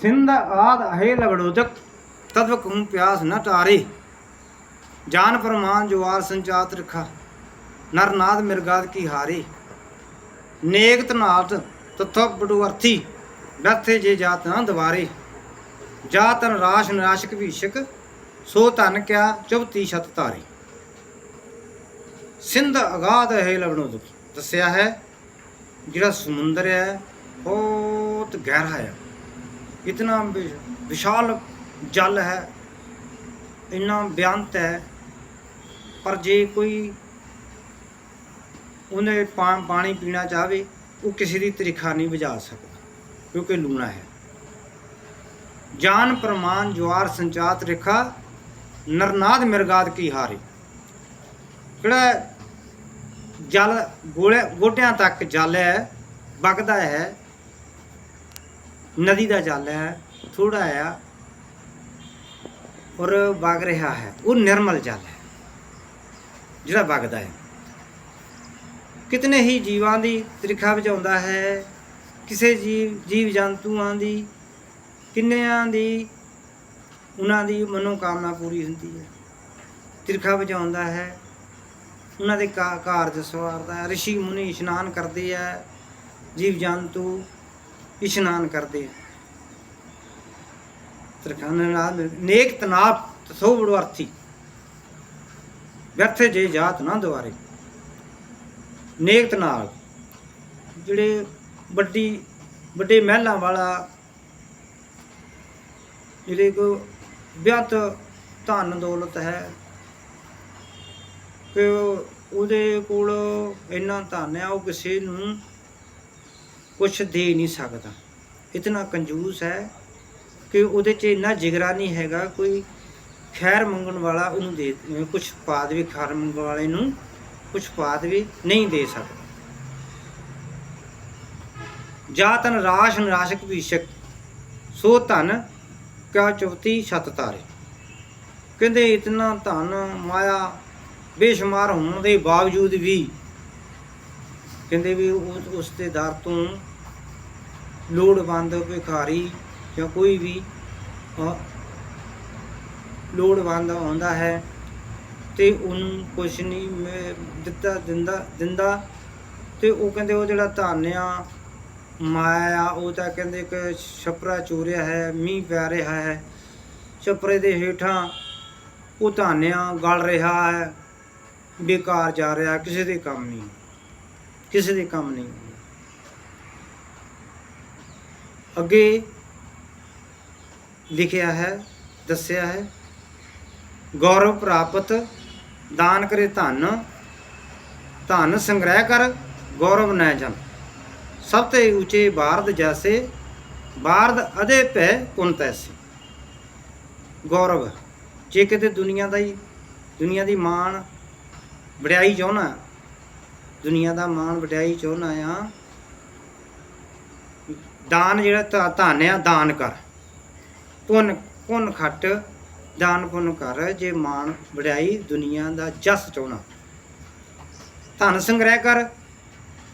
ਸਿੰਧ ਆਦ ਹੈ ਲਗੜੋਦਕ ਤਦਵ ਕਹੂੰ ਪਿਆਸ ਨ ਟਾਰੇ। ਜਾਨ ਪਰਮਾਨ ਜਵਾਰ ਸੰਚਾਤ ਰਖਾ, ਨਰ ਨਾਦ ਮਿਰਗਾਦ ਕੀ ਹਾਰੇ। ਨੇਕ ਤਨਾਤ ਤਥੋ ਬੜੂ ਜੇ ਜਾਤ ਨਾ ਦਵਾਰੇ। ਜਾਤਨ ਰਾਸ਼ ਨਿਰਾਸ਼ਕ ਭੀਸ਼ਕ, ਸੋ ਧਨ ਕਿਆ ਚੁਬਤੀ ਛਤ ਧਾਰੇ। ਸਿੰਧ ਅਗਾਧ ਹੈ ਲਗੜੋਦਕ ਦੱਸਿਆ ਹੈ, ਜਿਹੜਾ ਸਮੁੰਦਰ ਹੈ, ਬਹੁਤ ਗਹਿਰਾ ਹੈ। ਇਤਨਾ ਵਿ- ਵਿਸ਼ਾਲ ਜਲ ਹੈ ਇੰਨਾ ਬਿਆੰਤ ਹੈ ਪਰ ਜੇ ਕੋਈ ਉਹਨੇ ਪਾ- ਪਾਣੀ ਪੀਣਾ ਚਾਹਵੇ ਉਹ ਕਿਸੇ ਦੀ ਤਰੀਖਾ ਨਹੀਂ ਵਜਾ ਸਕਦਾ ਕਿਉਂਕਿ ਲੂਣਾ ਹੈ ਜਾਨ ਪ੍ਰਮਾਨ ਜਵਾਰ ਸੰਚਾਤ ਰੇਖਾ ਨਰਨਾਦ ਮਿਰਗਾਦ ਕੀ ਹਾਰੇ ਜਿਹੜਾ ਜਲ ਗੋਲੇ ਗੋਟਿਆਂ ਤੱਕ ਜਲ ਹੈ ਵਗਦਾ ਹੈ ਨਦੀ ਦਾ ਜਲ ਹੈ ਥੋੜਾ ਆ ਔਰ ਵਗ ਰਿਹਾ ਹੈ, ਉਹ ਨਿਰਮਲ ਜਲ ਹੈ, ਜਿਹੜਾ ਵਗਦਾ ਹੈ। ਕਿਤਨੇ ਹੀ ਜੀਵਾਂ ਦੀ ਤ੍ਰਿਖਾ ਵਜਾਉਂਦਾ ਹੈ, ਕਿਸੇ ਜੀਵ ਜੀਵ ਜੰਤੂਆਂ ਦੀ, ਕਿੰਨਿਆਂ ਦੀ, ਉਹਨਾਂ ਦੀ ਮਨੋਕਾਮਨਾ ਪੂਰੀ ਹੁੰਦੀ ਹੈ। ਤ੍ਰਿਖਾ ਵਜਾਉਂਦਾ ਹੈ, ਉਹਨਾਂ ਦੇ ਕਾ- ਕਾਰਜ ਸਵਾਰਦਾ ਹੈ ਰਿਸ਼ੀ ਮੁਨੀ ਇਸ਼ਨਾਨ ਕਰਦੇ ਆ ਜੀਵ ਜੰਤੂ ਇਸ਼ਨਾਨ ਕਰਦੇ ਆ। ਤਰਖਾਨ ਨਾਲ ਨੇਕ ਤਨਾਪ ਤਸੋ ਬੜੋ ਵਿਅਰਥ ਜੇ ਜਾਤ ਨਾ ਦੁਆਰੇ। ਨੇਕ ਤਨਾਲ ਜਿਹੜੇ ਵੱਡੀ, ਵੱਡੇ ਮਹਿਲਾਂ ਵਾਲਾ, ਜਿਹੜੇ ਕੋ ਵਿਅਤ ਧਨ ਦੌਲਤ ਹੈ ਕਿ ਉਹਦੇ ਕੋਲ ਇੰਨਾ ਧਨ ਹੈ, ਉਹ ਕਿਸੇ ਨੂੰ ਕੁਛ ਦੇ ਨਹੀਂ ਸਕਦਾ। ਇਤਨਾ ਕੰਜੂਸ ਹੈ ਕਿ ਉਹਦੇ 'ਚ ਇੰਨਾ ਜਿਗਰਾ ਨਹੀਂ ਹੈਗਾ, ਕੋਈ ਖੈਰ ਮੰਗਣ ਵਾਲਾ ਉਹਨੂੰ ਦੇ, ਕੁਛ ਪਾ ਦੇਵੇ, ਖੈਰ ਮੰਗਣ ਵਾਲੇ ਨੂੰ ਕੁਛ ਪਾ ਦੇਵੇ, ਨਹੀਂ ਦੇ ਸਕਦਾ। ਜਾਤਨ ਰਾਸ਼ ਨਿਰਾਸ਼ਕ ਭੀਸ਼ਕ, ਸੋ ਧਨ ਕਿਆ ਚੁਪਤੀ ਛਤ ਤਾਰੇ। ਕਹਿੰਦੇ, ਇਤਨਾ ਧਨ ਮਾਇਆ ਬੇਸ਼ੁਮਾਰ ਹੋਣ ਦੇ ਬਾਵਜੂਦ ਵੀ ਕਹਿੰਦੇ ਵੀ ਉਸ ਉਸ ਦੇ ਦਰ ਤੋਂ ਲੋੜਵੰਦ ਭਿਖਾਰੀ ਜਾਂ ਕੋਈ ਵੀ ਲੋੜਵੰਦ ਆਉਂਦਾ ਹੈ ਤੇ ਉਹਨੂੰ ਕੁਛ ਨਹੀਂ ਮੈਂ ਦਿੱਤਾ, ਦਿੰਦਾ ਦਿੰਦਾ। ਤੇ ਉਹ ਕਹਿੰਦੇ ਉਹ ਜਿਹੜਾ ਧਨ ਆ ਮਾਇਆ ਉਹ ਤਾਂ ਕਹਿੰਦੇ ਕਿ ਛਪਰਾ ਚੂਰਿਆ ਹੈ, ਮੀਂਹ ਪੈ ਰਿਹਾ ਹੈ। ਛਪਰੇ ਦੇ ਹੇਠਾਂ ਉਹ ਧਾਨਿਆ ਗਲ ਰਿਹਾ ਹੈ, ਬੇਕਾਰ ਜਾ ਰਿਹਾ, ਕਿਸੇ ਦੇ ਕੰਮ ਨਹੀਂ। ਕਿਸੇ ਦੇ ਕੰਮ ਨਹੀਂ ਅੱਗੇ ਲਿਖਿਆ ਹੈ, ਦੱਸਿਆ ਹੈ, ਗੌਰਵ ਪ੍ਰਾਪਤ, ਦਾਨ ਕਰੇ ਧਨ ਧਨ ਸੰਗ੍ਰਹਿ ਕਰ, ਗੌਰਵ ਨੈ ਜਨ। ਸਭ ਤੇ ਉੱਚੇ ਬਾਰਦ ਜੈਸੇ ਬਾਰਦ ਅਦੇ ਪੈ ਕੁਨ ਤੈਸੇ। ਗੌਰਵ, ਜੇ ਕਿਤੇ ਦੁਨੀਆ ਦਾ ਹੀ, ਦੁਨੀਆ ਦੀ ਮਾਣ ਵਡਿਆਈ ਚਾਹੁੰਨਾ ਦੁਨੀਆ ਦਾ ਮਾਣ ਵਡਿਆਈ ਚਾਹੁੰਨਾ ਆ। ਦਾਨ ਜਿਹੜਾ ਧਨ ਆ, ਦਾਨ ਕਰ। ਪੁੰਨ ਪੁੰਨ ਖੱਟ, ਦਾਨ ਪੁੰਨ ਕਰ, ਜੇ ਮਾਣ ਵਡਿਆਈ ਦੁਨੀਆ ਦਾ ਜਸ ਚਾਹੁੰਨਾ ਧਨ ਸੰਗ੍ਰਹਿ ਕਰ,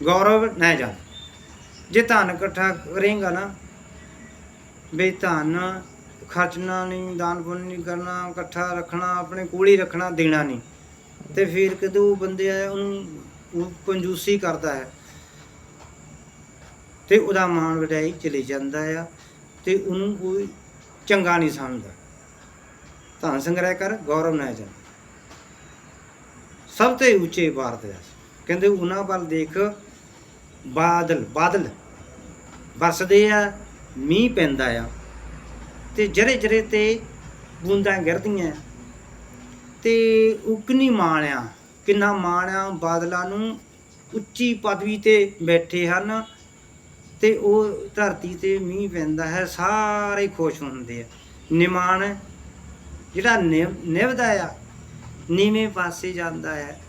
ਗੌਰਵ ਨਾ ਜਾ। ਜੇ ਧਨ ਇਕੱਠਾ ਕਰੇਗਾ ਨਾ, ਬਈ ਧਨ ਖਰਚਣਾ ਨਹੀਂ, ਦਾਨ ਪੁੰਨ ਨਹੀਂ ਕਰਨਾ, ਇਕੱਠਾ ਰੱਖਣਾ, ਆਪਣੇ ਕੋਲ ਹੀ ਰੱਖਣਾ, ਦੇਣਾ ਨਹੀਂ। ਤੇ ਫਿਰ ਕਦੋਂ ਬੰਦੇ ਆ ਉਹਨੂੰ ਕੰਜੂਸੀ ਕਰਦਾ ਹੈ। ਤੇ ਉਹਦਾ ਮਾਣ ਵਡਿਆਈ ਚਲੇ ਜਾਂਦਾ ਆ ਤੇ ਉਹਨੂੰ ਕੋਈ ਚੰਗਾ ਨਹੀਂ ਸਮਝਦਾ। ਧਨ ਸੰਗ੍ਰਹਿ ਕਰ, ਗੌਰਵ ਨਾ ਜਾ ਸਭ ਤੋਂ ਉੱਚੇ ਭਾਰਤ ਹੈ ਕਹਿੰਦੇ ਉਹਨਾਂ ਵੱਲ ਦੇਖ, ਬਾਦਲ ਬਾਦਲ ਵਰਸਦੇ ਆ, ਮੀਂਹ ਪੈਂਦਾ ਆ ਤੇ ਜਰੇ ਜਰੇ ਤੇ ਬੂੰਦਾਂ ਗਿਰਦੀਆਂ ਤੇ ਉਹ ਕਿੰਨੀ ਮਾਣ ਆ ਕਿੰਨਾ ਮਾਣ ਆ, ਬਾਦਲਾਂ ਨੂੰ ਉੱਚੀ ਪਦਵੀ ਤੇ ਬੈਠੇ ਹਨ ਤੇ ਉਹ ਧਰਤੀ ਤੇ ਮੀਂਹ ਪੈਂਦਾ ਹੈ, ਸਾਰੇ ਖੁਸ਼ ਹੁੰਦੇ ਆ। ਨਿਮਾਣ ਜਿਹੜਾ ਨਿਭ- ਨਿਭਦਾ ਆ, ਨੀਵੇਂ ਪਾਸੇ ਜਾਂਦਾ ਹੈ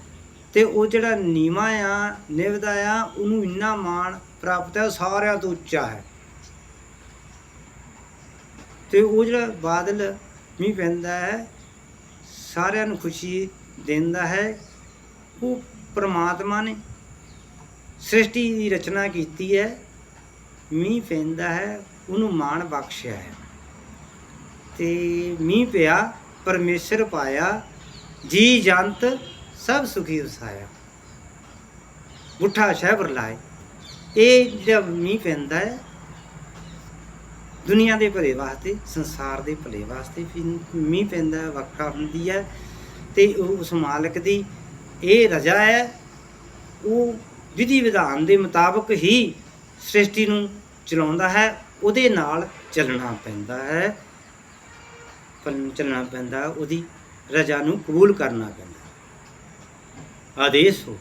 ਤੇ ਉਹ ਜਿਹੜਾ ਨੀਵਾਂ ਆ ਨਿਭਦਾ ਆ, ਉਹਨੂੰ ਇੰਨਾ ਮਾਣ ਪ੍ਰਾਪਤ ਹੈ, ਉਹ ਸਾਰਿਆਂ ਤੋਂ ਉੱਚਾ ਹੈ। ਤੇ ਉਹ ਜਿਹੜਾ ਬਾਦਲ ਮੀਂਹ ਪੈਂਦਾ ਹੈ, ਸਾਰਿਆਂ ਨੂੰ ਖੁਸ਼ੀ ਦਿੰਦਾ ਹੈ ਉਹ ਪ੍ਰਮਾਤਮਾ ਨੇ ਸ੍ਰਿਸ਼ਟੀ ਦੀ ਰਚਨਾ ਕੀਤੀ ਹੈ ਮੀਂਹ ਪੈਂਦਾ ਹੈ ਉਹਨੂੰ ਮਾਣ ਬਖਸ਼ਿਆ ਹੈ। ਤੇ ਮੀਂਹ ਪਿਆ ਪਰਮੇਸ਼ਰ ਪਾਇਆ ਜੀ ਜੰਤ ਸਭ ਸੁਖੀ ਵਸਾਇਆ ਗੁੱਠਾ ਸ਼ਹਿਬਰ ਲਾਏ ਇਹ ਜਿਹੜਾ ਮੀਂਹ ਪੈਂਦਾ ਹੈ ਦੁਨੀਆ ਦੇ ਭਲੇ ਵਾਸਤੇ ਸੰਸਾਰ ਦੇ ਭਲੇ ਵਾਸਤੇ ਮੀਂਹ ਪੈਂਦਾ ਹੈ, ਹੁੰਦੀ ਹੈ ਤੇ ਉਹ ਉਸ ਮਾਲਕ ਦੀ ਇਹ ਰਜ਼ਾ ਹੈ, ਉਹ ਵਿਧੀ ਵਿਧਾਨ ਦੇ ਮੁਤਾਬਕ ਹੀ ਸ੍ਰਿਸ਼ਟੀ ਨੂੰ ਚਲਾਉਂਦਾ ਹੈ, ਉਹਦੇ ਨਾਲ ਚੱਲਣਾ ਪੈਂਦਾ ਹੈ। ਪਰ ਚੱਲਣਾ ਪੈਂਦਾ, ਉਹਦੀ ਰਜ਼ਾ ਨੂੰ ਕਬੂਲ ਕਰਨਾ ਪੈਂਦਾ। ਆਦੇਸ਼ ਹੋ।